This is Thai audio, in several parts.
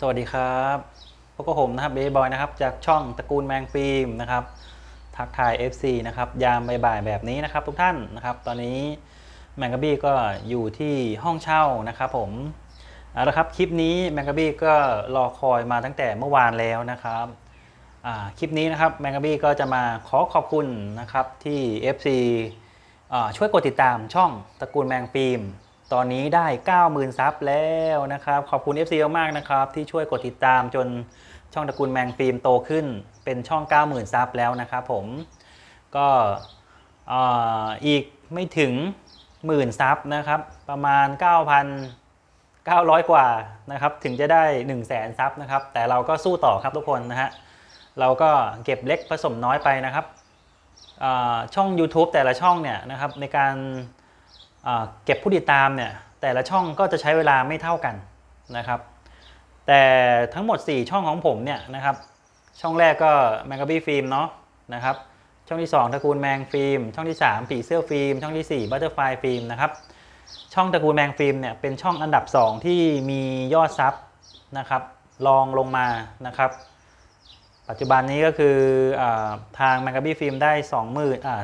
สวัสดีครับพวกบผมนะครับเบย์บอยนะครับจากช่องตระกูลแมงฟิล์มนะครับ ทักทาย FC นะครับยามบ่ายๆแบบนี้นะครับทุกท่านนะครับตอนนี้แมงกะบี้ก็อยู่ที่ห้องเช่านะครับผมเอาละครับคลิปนี้แมงกะบี้ก็รอคอยมาตั้งแต่เมื่อวานแล้วนะครับคลิปนี้นะครับแมงกะบี้ก็จะมาขอขอบคุณนะครับที่ FC ช่วยกดติดตามช่องตระกูลแมงฟิล์ม ตอนนี้ได้ 90,000 ซับแล้วนะครับ ขอบคุณ FC มากๆนะครับ ที่ช่วยกดติดตามจนช่องตระกูลแมงฟิล์มโตขึ้น เป็นช่อง 90,000 ซับแล้วนะครับผมก็อีกไม่ถึงหมื่นซับนะครับ ประมาณ 9,900 กว่านะครับ ถึงจะได้ 1 0 0 0 0แสนซับนะครับ แต่เราก็สู้ต่อครับทุกคนนะฮะเราก็เก็บเล็กผสมน้อยไปนะครับช่อง YouTube แต่ละช่องเนี่ยนะครับในการ เก็บผู้ติดตามเนี่ยแต่ละช่องก็จะใช้เวลาไม่เท่ากันนะครับ แต่ทั้งหมด 4 ช่องของผมเนี่ยนะครับช่องแรกก็แมงกะบี้ฟิล์มเนาะนะครับช่องที่ 2ตระกูลแมงฟิล์มช่องที่ 3 ผีเสื้อฟิล์มช่องที่4บัตเตอร์ไฟฟิล์มนะครับช่องตระกูลแมงฟิล์มเนี่ยเป็นช่องอันดับ 2 ที่มียอดซับนะครับรองลงมานะครับ ปัจจุบันนี้ก็คืออทางแมงกะบี้ฟิล์มได้ 20,000อ่า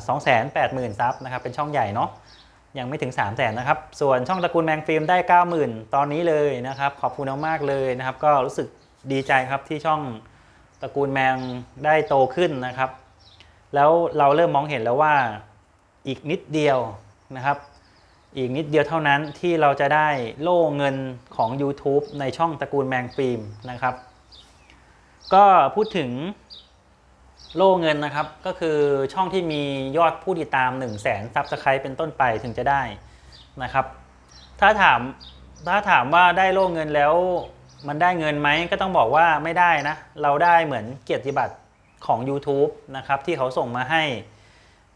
280,000ซับนะครับเป็นช่องใหญ่เนาะ ยังไม่ถึง 3 0 0แสนนะครับ ส่วนช่องตระกูลแมงฟิล์มได้ 90,000 ตอนนี้เลยนะครับ ขอบคุณมากๆเลยนะครับ ก็รู้สึกดีใจครับที่ช่องตระกูลแมงได้โตขึ้นนะครับ แล้วเราเริ่มมองเห็นแล้วว่าอีกนิดเดียวนะครับ อีกนิดเดียวเท่านั้นที่เราจะได้โล่เงินของ YouTube ในช่องตระกูลแมงฟิล์มนะครับ ก็พูดถึง โล่เงินนะครับ ก็คือช่องที่มียอดผู้ติดตาม 1 0 0 0 0แสนซับสไครต์เป็นต้นไปถึงจะได้นะครับ ถ้าถามถ้าถามว่าได้โล่เงินแล้วมันได้เงินไหมก็ต้องบอกว่าไม่ได้นะ เราได้เหมือนเกียรติบัตรของ YouTube นะครับที่เขาส่งมาให้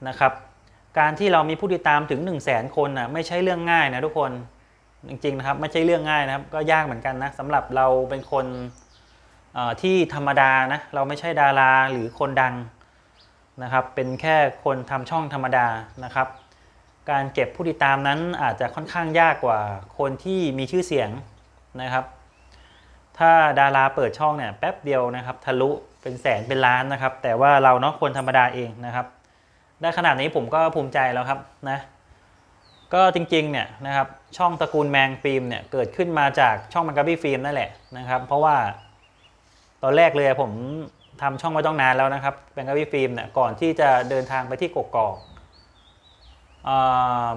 นะครับ การที่เรามีผู้ติดตามถึง 1 0 0 0 0แสนคนนะไม่ใช่เรื่องง่ายนะทุกคนจริงๆนะครับไม่ใช่เรื่องง่ายนะครับ ก็ยากเหมือนกันนะสำหรับเราเป็นคน ที่ธรรมดานะเราไม่ใช่ดาราหรือคนดังนะครับ เป็นแค่คนทำช่องธรรมดานะครับ การเก็บผู้ติดตามนั้นอาจจะค่อนข้างยากกว่าคนที่มีชื่อเสียงนะครับ ถ้าดาราเปิดช่องเนี่ยแป๊บเดียวนะครับทะลุเป็นแสนเป็นล้านนะครับ แต่ว่าเราเนาะคนธรรมดาเองนะครับ ได้ขนาดนี้ผมก็ภูมิใจแล้วครับนะก็จริงๆเนี่ยนะครับช่องตระกูลแมงฟิล์มเนี่ยเกิดขึ้นมาจากช่องมังกรบี้ฟิล์มนั่นแหละนะครับ เพราะว่า อนแรกเลยผมทำช่องไว้ต้องนานแล้วนะครับแบงก์วิฟิล์มเนี่ยก่อนที่จะเดินทางไปที่กกอกอ่า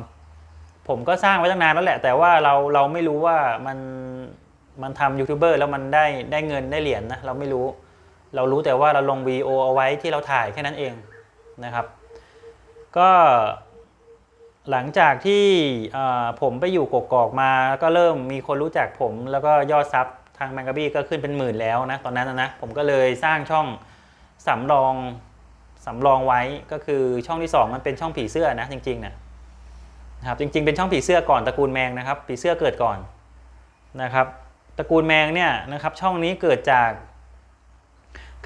ผมก็สร้างไว้ตั้งนานแล้วแหละ แต่ว่าเราเราไม่รู้ว่ามันมันทำยูทูบเบอร์แล้วมันได้ได้เงินได้เหรียญนะเราไม่รู้ เรารู้แต่ว่าเราลงวีโอเอาไว้ที่เราถ่ายแค่นั้นเองนะครับ ก็หลังจากที่ผมไปอยู่กกอกมาก็เริ่มมีคนรู้จักผมแล้วก็ยอดซับ ทางแมงกะบี้ก็ขึ้นเป็นหมื่นแล้วนะตอนนั้นนะผมก็เลยสร้างช่องสำรองสำรองไว้ก็คือช่องที่ 2 มันเป็นช่องผีเสื้อนะจริงๆนะนะครับจริง ๆ เป็นช่องผีเสื้อก่อนตระกูลแมงนะครับผีเสื้อเกิดก่อนนะครับตระกูลแมงเนี่ยนะครับช่องนี้เกิดจาก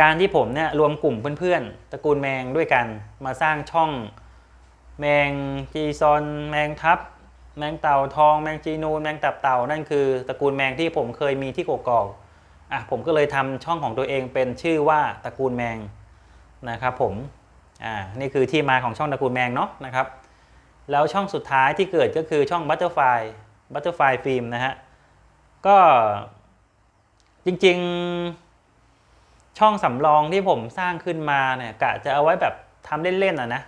การที่ผมเนี่ยรวมกลุ่มเพื่อนๆตระกูลแมงด้วยกันมาสร้างช่องแมงจีซอนแมงทับ แมงเต่าทองแมงจีนูนแมงตับเต่านั่นคือตระกูลแมงที่ผมเคยมีที่กกอกอะผมก็เลยทำช่องของตัวเองเป็นชื่อว่าตระกูลแมงนะครับผมอ่านี่คือที่มาของช่องตระกูลแมงเนาะนะครับ แล้วช่องสุดท้ายที่เกิดก็คือช่อง Butterfly Butterfly Film นะฮะก็จริงๆช่องสำรองที่ผมสร้างขึ้นมาเนี่ยกะจะเอาไว้แบบทำเล่นๆอะนะ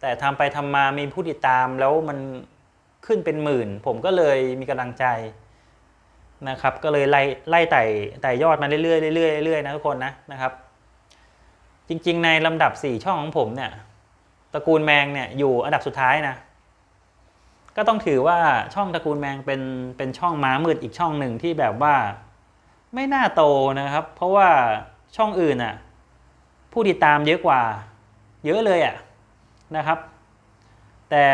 แต่ทำไปทำมามีผู้ติดตามแล้วมัน ขึ้นเป็นหมื่น ผมก็เลยมีกำลังใจนะครับ ก็เลยไล่ไล่ไต่ไต่ยอดมาเรื่อยๆเรื่อยๆเรื่อยๆนะทุกคนนะนะครับ จริงๆ ในลำดับ 4 ช่องของผมเนี่ยตระกูลแมงเนี่ยอยู่อันดับสุดท้ายนะก็ต้องถือว่าช่องตระกูลแมงเป็นเป็นช่องม้ามืดอีกช่องหนึ่งที่แบบว่าไม่น่าโตนะครับ เพราะว่าช่องอื่นอะผู้ติดตามเยอะกว่า เยอะเลยอะนะครับ แต่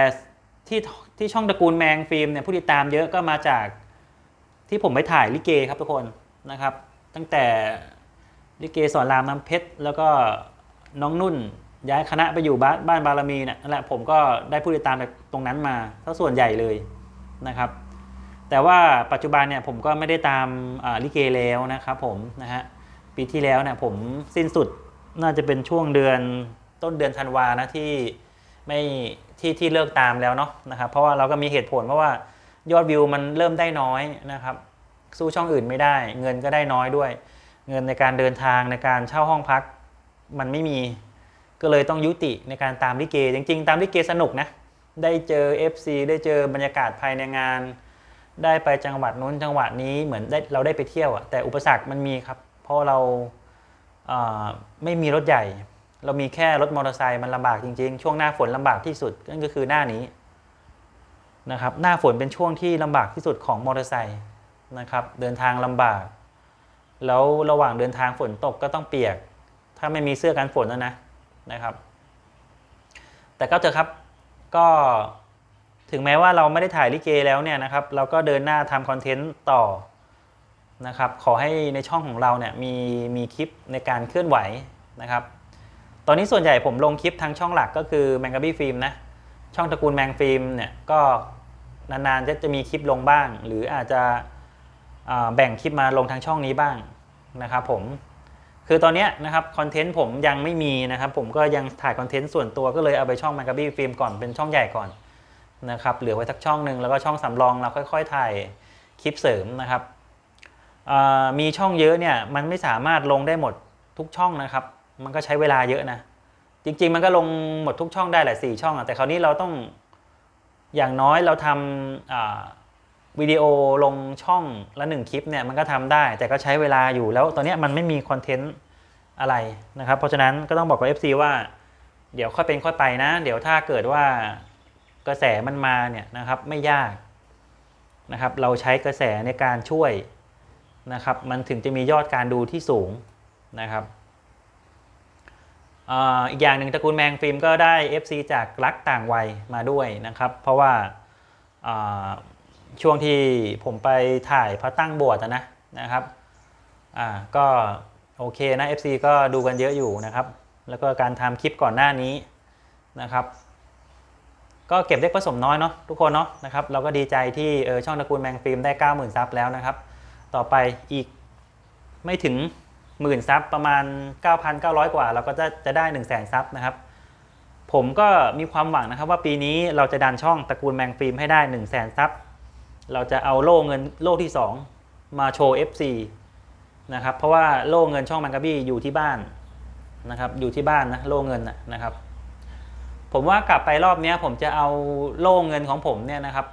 ที่ที่ช่องตระกูลแมงฟิล์มเนี่ยผู้ติดตามเยอะก็มาจากที่ผมไปถ่ายลิเกครับทุกคนนะครับ ตั้งแต่ลิเกสอนรามน้ำเพชรแล้วก็น้องนุ่นย้ายคณะไปอยู่บ้านบ้านบารมีเนี่ยนั่นแหละผมก็ได้ผู้ติดตามจากตรงนั้นมาถ้าส่วนใหญ่เลยนะครับ แต่ว่าปัจจุบันเนี่ยผมก็ไม่ได้ตามลิเกแล้วนะครับผมนะฮะปีที่แล้วเนี่ยผมสิ้นสุดน่าจะเป็นช่วงเดือนต้นเดือนธันวานะที่ ไม่ที่ที่เลิกตามแล้วเนาะนะครับ เพราะว่าเราก็มีเหตุผลเพราะว่ายอดวิวมันเริ่มได้น้อยนะครับ สู้ช่องอื่นไม่ได้ เงินก็ได้น้อยด้วย เงินในการเดินทางในการเช่าห้องพักมันไม่มีก็เลยต้องยุติในการตามลิเก จริง ๆ ตามลิเกสนุกนะได้เจอ FC ได้เจอบรรยากาศภายในงาน ได้ไปจังหวัดนู้นจังหวัดนี้เหมือนได้เราได้ไปเที่ยวอะแต่อุปสรรคมันมีครับ เพราะเราไม่มีรถใหญ่ เรามีแค่รถมอเตอร์ไซค์มันลำบากจริงๆ ช่วงหน้าฝนลำบากที่สุดนั่นก็คือหน้านี้นะครับ หน้าฝนเป็นช่วงที่ลำบากที่สุดของมอเตอร์ไซค์นะครับเดินทางลำบาก แล้วระหว่างเดินทางฝนตกก็ต้องเปียก ถ้าไม่มีเสื้อกันฝนนะนะนะครับ แต่ก็เถอะครับก็ถึงแม้ว่าเราไม่ได้ถ่ายลิเกแล้วเนี่ยนะครับเราก็เดินหน้าทำคอนเทนต์ต่อนะครับขอให้ในช่องของเราเนี่ยมีมีคลิปในการเคลื่อนไหวนะครับ ตอนนี้ส่วนใหญ่ผมลงคลิปทางช่องหลักก็คือแมงกะบี้ฟิล์มนะ ช่องตระกูลแมงฟิล์มเนี่ยก็นานๆจะจะมีคลิปลงบ้าง หรืออาจจะแบ่งคลิปมาลงทางช่องนี้บ้างนะครับผมคือตอนนี้นะครับคอนเทนต์ผมยังไม่มีนะครับผมก็ยังถ่ายคอนเทนต์ส่วนตัวก็เลยเอาไปช่อง m a g a b y Film ก่อนเป็นช่องใหญ่ก่อนนะครับเหลือไว้สักช่องหนึ่งแล้วก็ช่องสำรองเราค่อย ๆ ถ่ายคลิปเสริมนะครับมีช่องเยอะเนี่ยมันไม่สามารถลงได้หมดทุกช่องนะครับ มันก็ใช้เวลาเยอะนะ จริง ๆ มันก็ลงหมดทุกช่องได้แหละสี่ช่องอะแต่คราวนี้เราต้องอย่างน้อยเราทำวิดีโอลงช่องละหนึ่งคลิปเนี่ยมันก็ทำได้ แต่ก็ใช้เวลาอยู่แล้วตอนนี้มันไม่มีคอนเทนต์อะไรนะครับ เพราะฉะนั้นก็ต้องบอกกับ FC ว่า เดี๋ยวค่อยเป็นค่อยไปนะ เดี๋ยวถ้าเกิดว่ากระแสมันมาเนี่ยนะครับไม่ยากนะครับ เราใช้กระแสในการช่วยนะครับ มันถึงจะมียอดการดูที่สูงนะครับ อีกอย่างหนึ่งตระกูลแมงฟิล์มก็ได้ FC จากรักต่างวัยมาด้วยนะครับ เพราะว่าช่วงที่ผมไปถ่ายพระตั้งบวชนะนะครับก็โอเคนะ FC ก็ดูกันเยอะอยู่นะครับ แล้วก็การทำคลิปก่อนหน้านี้นะครับ ก็เก็บเล็กผสมน้อยเนาะทุกคนเนาะนะครับเราก็ดีใจที่ออช่องตระกูลแมงฟิล์มได้ 90,000 ซับแล้วนะครับ ต่อไปอีกไม่ถึง หมื่นซับประมาณ 9,900 กว่า เราก็จะจะได้ 1 0 0 0 0แสนซับนะครับ ผมก็มีความหวังนะครับว่าปีนี้เราจะดันช่องตระกูลแมงฟิล์มให้ได้ 1 0 0 0 0แสนซับเราจะเอาโล่เงินโล่ที่ 2 มาโชว์ FC นะครับเพราะว่าโล่เงินช่องมังกาบี้อยู่ที่บ้านนะครับอยู่ที่บ้านนะโล่เงินนะครับ ผมว่ากลับไปรอบนี้ผมจะเอาโล่เงินของผมเนี่ยนะครับ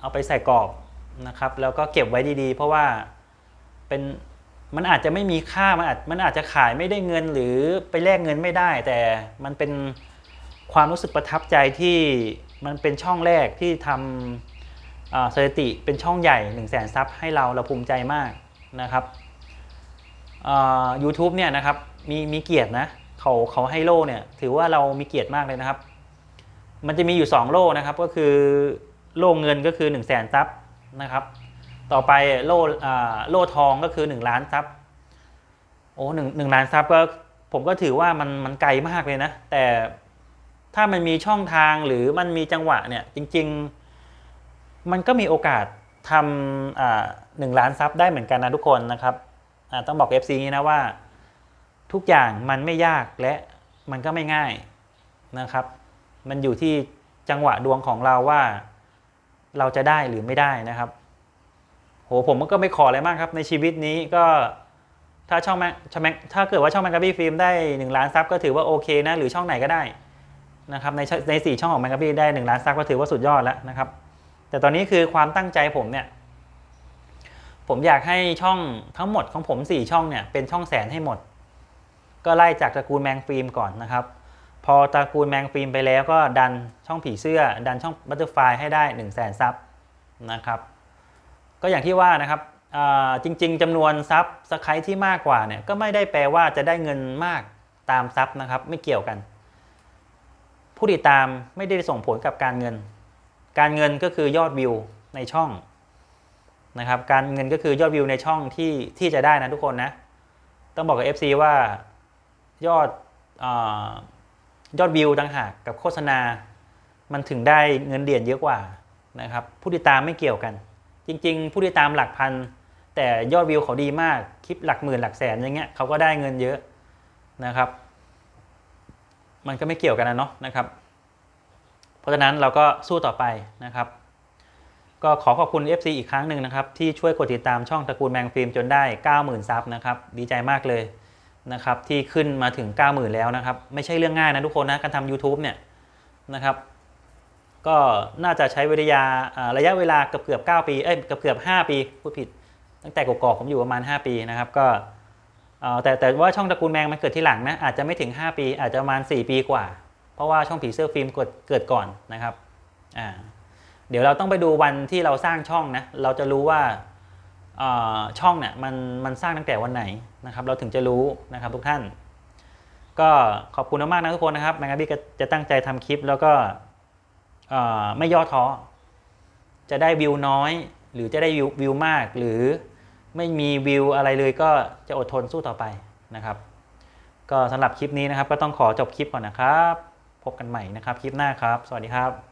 เอาไปใส่กรอบนะครับ แล้วก็เก็บไว้ดีๆ เพราะว่าเป็น มันอาจจะไม่มีค่ามันอาจมันอาจจะขายไม่ได้เงินหรือไปแลกเงินไม่ได้ แต่มันเป็นความรู้สึกประทับใจที่มันเป็นช่องแรกที่ทำสถิติเป็นช่องใหญ่1 0 0 0 0แสนซับให้เราเราภูมิใจมากนะครับยูทูบเนี่ยนะครับมีมีเกียรตินะเขาเขาให้โล่เนี่ยถือว่าเรามีเกียรติมากเลยนะครับ มันจะมีอยู่ 2 โล่นะครับก็คือโล่เงินก็คือ1 0 0 0 0แสนซับนะครับ ต่อไปโล่โล่ทองก็คือ 1 ล้านซับโอ้หนึ่งหนึ่งล้านซับก็ผมก็ถือว่ามันมันไกลมากเลยนะ แต่ถ้ามันมีช่องทางหรือมันมีจังหวะเนี่ยจริง ๆ มันก็มีโอกาสทำหนึ่งล้านซับได้เหมือนกันนะทุกคนนะครับต้องบอก FC นี้นะว่า ทุกอย่างมันไม่ยากและมันก็ไม่ง่ายนะครับ มันอยู่ที่จังหวะดวงของเราว่าเราจะได้หรือไม่ได้นะครับ หผมก็ไม่ขออะไรมากครับ ในชีวิตนี้ก็ถ้าช่องแมช่องแมถ้าเกิดว่าช่องแมงกาบี้ฟิล์มได้1ล้านซับก็ถือว่าโอเคนะ หรือช่องไหนก็ได้นะครับในในสี่ช่องของแมงกาบี้ได้1ล้านซับก็ถือว่าสุดยอดแล้วนะครับ แต่ตอนนี้คือความตั้งใจผมเนี่ย ผมอยากให้ช่องทั้งหมดของผม 4 ช่องเนี่ยเป็นช่องแสนให้หมด ก็ไล่จากตระกูลแมงฟิล์มก่อนนะครับ พอตระกูลแมงฟิล์มไปแล้วก็ดันช่องผีเสื้อ ดันช่องบัตเตอร์ไฟให้ได้1 0 0 0 0แสนซับนะครับ ก็อย่างที่ว่านะครับจริง ๆจำนวนซับสไครที่มากกว่าเนี่ยก็ไม่ได้แปลว่าจะได้เงินมากตามซับนะครับ ไม่เกี่ยวกัน ผู้ติดตามไม่ได้ส่งผลกับการเงิน การเงินก็คือยอดวิวในช่องนะครับ การเงินก็คือยอดวิวในช่องที่ที่จะได้นะทุกคนนะ ต้องบอกกับ FC ว่ายอดอยอดวิวต่างหากกับโฆษณา มันถึงได้เงินเดือนเยอะกว่านะครับ ผู้ติดตามไม่เกี่ยวกัน จริง ๆ ผู้ติดตามหลักพัน แต่ยอดวิวเขาดีมาก คลิปหลักหมื่นหลักแสนอย่างเงี้ยเขาก็ได้เงินเยอะนะครับ มันก็ไม่เกี่ยวกันนะเนาะนะครับ เพราะฉะนั้นเราก็สู้ต่อไปนะครับ ก็ขอขอบคุณ FC อีกครั้งหนึ่งนะครับ ที่ช่วยกดติดตามช่องตระกูลแมงฟิล์มจนได้ 90,000ซับนะครับ ดีใจมากเลยนะครับที่ขึ้นมาถึง 90,000 แล้วนะครับ ไม่ใช่เรื่องง่ายนะทุกคนนะการทำ YouTube เนี่ยนะครับ ก็น่าจะใช้วิทยาระยะเวลาเกือบเกือบ9ปี เอ้ยเกือบเกือบ5ปีพูดผิด ตั้งแต่กอกผมอยู่ประมาณ 5 ปีนะครับ ก็แต่แต่ว่าช่องตระกูลแมงมันเกิดที่หลังนะ อาจจะไม่ถึง 5 ปี อาจจะประมาณ 4 ปีกว่า เพราะว่าช่องผีเสื้อฟิล์มเกิดเกิดก่อนนะครับอ่าเดี๋ยวเราต้องไปดูวันที่เราสร้างช่องนะ เราจะรู้ว่าช่องเนี่ยมันมันสร้างตั้งแต่วันไหนนะครับ เราถึงจะรู้นะครับทุกท่าน ก็ขอบคุณมากนะทุกคนนะครับแมงกะบี้จะตั้งใจทำคลิปแล้วก็ ไม่ย่อท้อ จะได้วิวน้อย หรือจะได้วิวววมาก หรือไม่มีวิวอะไรเลยก็จะอดทนสู้ต่อไปนะครับ ก็สำหรับคลิปนี้นะครับ ก็ต้องขอจบคลิปก่อนนะครับ พบกันใหม่นะครับ คลิปหน้าครับ สวัสดีครับ